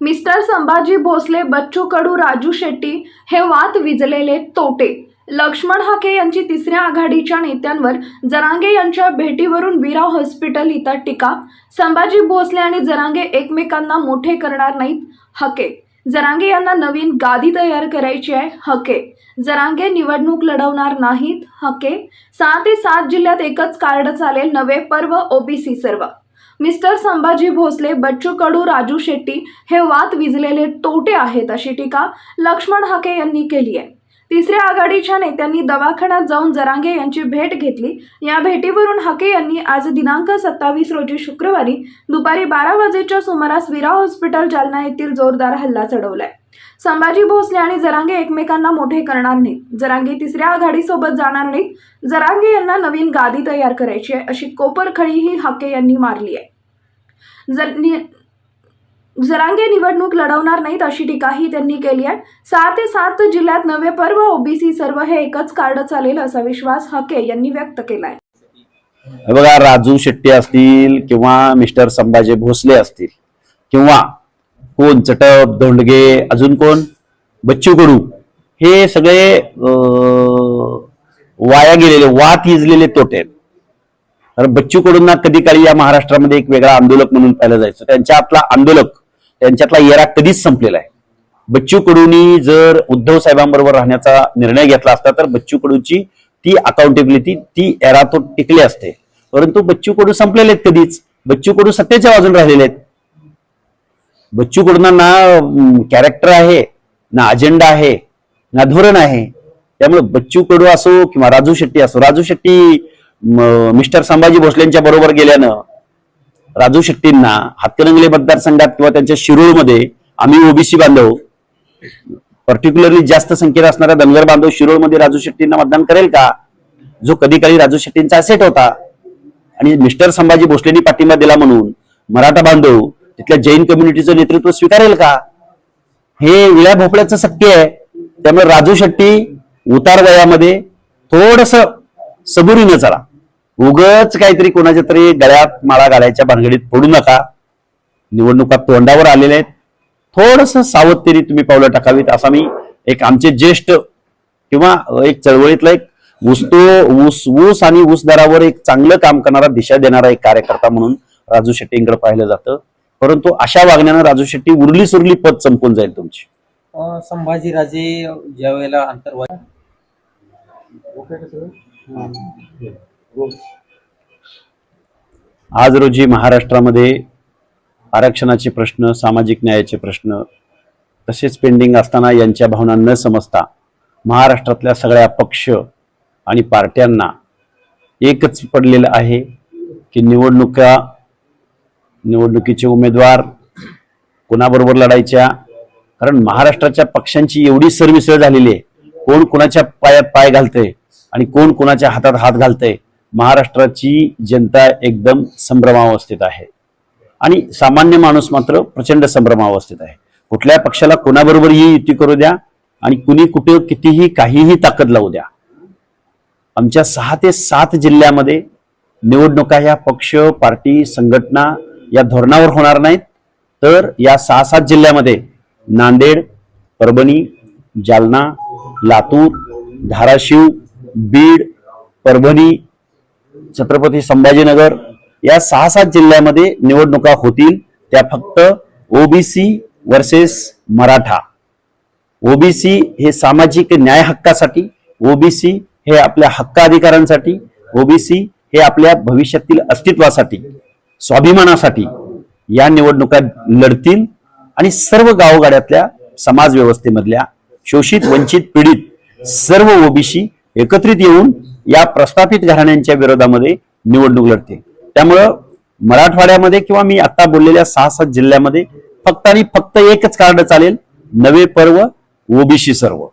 Mister Sambhaji Bhosale Bachchu Kadu Raju Shetti हे वाद विजलेले तोटे. लक्ष्मण हाके यांची तिसऱ्या आघाडीच्या नेत्यांवर जरांगे यांच्या भेटीवरून वीरा हॉस्पिटल इथं टीका. संभाजी भोसले आणि जरांगे एकमेकांना मोठे करणार नाहीत हके. जरांगे यांना नवीन गादी तयार करायची आहे हके. जरांगे निवडणूक लढवणार नाहीत हके. सहा ते सात जिल्ह्यात एकच कार्ड चालेल नवे पर्व ओबीसी सर्व. मिस्टर संभाजी भोसले बच्चू कडू राजू शेट्टी हे वाद विजलेले तोटे आहेत अशी टीका लक्ष्मण हाके यांनी केली आहे. तिसऱ्या आघाडीच्या नेत्यांनी दवाखान्यात जाऊन जरांगे यांची भेट घेतली. या भेटीवरून हाके यांनी आज दिनांक सत्तावीस रोजी शुक्रवारी दुपारी बारा वाजेच्या सुमारास विरा हॉस्पिटल जालना येथील जोरदार हल्ला चढवलाय. संभाजी भोसले आणि जरांगे एकमेकांना मोठे करणार नाहीत. जरांगे तिसऱ्या आघाडीसोबत जाणार नाहीत. जरांगे यांना नवीन गादी तयार करायची आहे अशी कोपरखळीही हाके यांनी मारली आहे. जर नि- जरांगे निवडणूक लढवणार नाहीत अशी टीकाही त्यांनी केली आहे. सहा ते सात जिल्ह्यात नवे पर्व ओबीसी सर्व हे एकच कार्ड चालेल असा विश्वास हके यांनी व्यक्त केला आहे बघा राजू शेट्टी असतील किंवा मिस्टर संभाजी भोसले असतील किंवा कोण चटप धोंडगे अजून कोण? बच्चू कडू. हे सगळे वाया गेलेले वात हिजलेले तोटे आहेत. कारण बच्चू कडूंना कधी काळी या महाराष्ट्रामध्ये एक वेगळा आंदोलक म्हणून पाहिलं जायचं? त्यांच्या आपला आंदोलक त्यांच्यातला येरा कधीच संपलेला आहे. बच्चू कडूनी जर उद्धव साहेबांबरोबर राहण्याचा निर्णय घेतला असता तर बच्चू कडूची ती अकाउंटेबिलिटी ती एरा तो टिकली असते. परंतु बच्चू कडू संपलेले आहेत कधीच. बच्चू कडू सत्तेच्या बाजून राहिलेले आहेत. बच्चू कडूंना ना कॅरेक्टर आहे ना अजेंडा आहे ना धोरण आहे. त्यामुळे बच्चू कडू असो किंवा राजू शेट्टी असो राजू शेट्टी मिस्टर संभाजी भोसलेंच्या बरोबर गेल्यानं राजू शेट्टींना हातकणंगले मतदारसंघात किंवा त्यांच्या शिरूळमध्ये आम्ही ओबीसी बांधव पर्टिक्युलरली जास्त संख्येत असणारा धनगर बांधव शिरोळमध्ये राजू शेट्टींना मतदान करेल का? जो कधी काळी राजू शेट्टींचा असेट होता. आणि मिस्टर संभाजी भोसलेंनी पाठिंबा दिला म्हणून मराठा बांधव तिथल्या जैन कम्युनिटीचं नेतृत्व स्वीकारेल का? हे विळ्या भोपळ्याचं शक्य आहे. त्यामुळे राजू शेट्टी उतार वयामध्ये थोडस सबुरीनं चला. उगच काहीतरी कोणाच्या तरी गळ्यात माळा घालायच्या भानगडीत पडू नका. निवडणुका तोंडावर आलेल्या आहेत. थोडस सावधतेने तुम्ही पावलं टाकावीत. असा मी एक आमचे ज्येष्ठ किंवा एक चळवळीतला एक ऊसतो ऊस ऊस आणि ऊस दरावर एक चांगलं काम करणारा दिशा देणारा एक कार्यकर्ता म्हणून राजू शेट्टींकडे पाहिलं जातं. परंतु अशा वागण्यानं राजू शेट्टी उरली सुरली पद संपून जाईल तुमची. संभाजीराजे ज्या वेळेला अंतर्वाद आज रोजी महाराष्ट्रामध्ये आरक्षणाचे प्रश्न सामाजिक न्यायाचे प्रश्न तसेच पेंडिंग असताना यांच्या भावना न समजता महाराष्ट्रातल्या सगळ्या पक्ष आणि पार्ट्यांना एकच पडलेलं आहे की निवडणुका निवडणुकीचे उमेदवार कोणाबरोबर लढायच्या? कारण महाराष्ट्राच्या पक्षांची एवढी सरमिसळ झालेली आहे. कोण कोणाच्या पायात पाय घालतंय आणि कोण कोणाच्या हातात हात घालतंय? महाराष्ट्राची जनता एकदम संभ्रमावस्थेत आहे. आणि सामान्य माणूस मात्र प्रचंड संभ्रमावस्थेत आहे. कुठल्या पक्षाला कोणाबरोबरही युती करू द्या आणि कुणी कुठे कितीही काहीही ताकद लावू द्या. आमच्या सहा ते सात जिल्ह्यामध्ये निवडणुका ह्या पक्ष पार्टी संघटना या धोरणावर होणार नाहीत. तर या सहा सात जिल्ह्यामध्ये नांदेड परभणी जालना लातूर धाराशिव बीड परभणी छत्रपती संभाजीनगर या सहा सात जिल्ह्यामध्ये निवडणुका होतील. त्या फक्त ओबीसी वर्सेस मराठा. ओबीसी हे सामाजिक न्याय हक्कासाठी ओबीसी हे आपल्या हक्क अधिकारांसाठी ओबीसी हे आपल्या भविष्यातील अस्तित्वासाठी स्वाभिमानासाठी या निवडणुका लढतील आणि सर्व गावगाड्यातल्या समाज व्यवस्थेमधल्या शोषित वंचित पीडित सर्व ओबीसी एकत्रित येऊन या प्रस्थापित घराण्यांच्या विरोधामध्ये निवडणूक लढते. त्यामुळं मराठवाड्यामध्ये किंवा मी आता बोललेल्या सहा सात जिल्ह्यामध्ये फक्त आणि फक्त एकच कार्ड चालेल. नवे पर्व ओबीसी सर्व.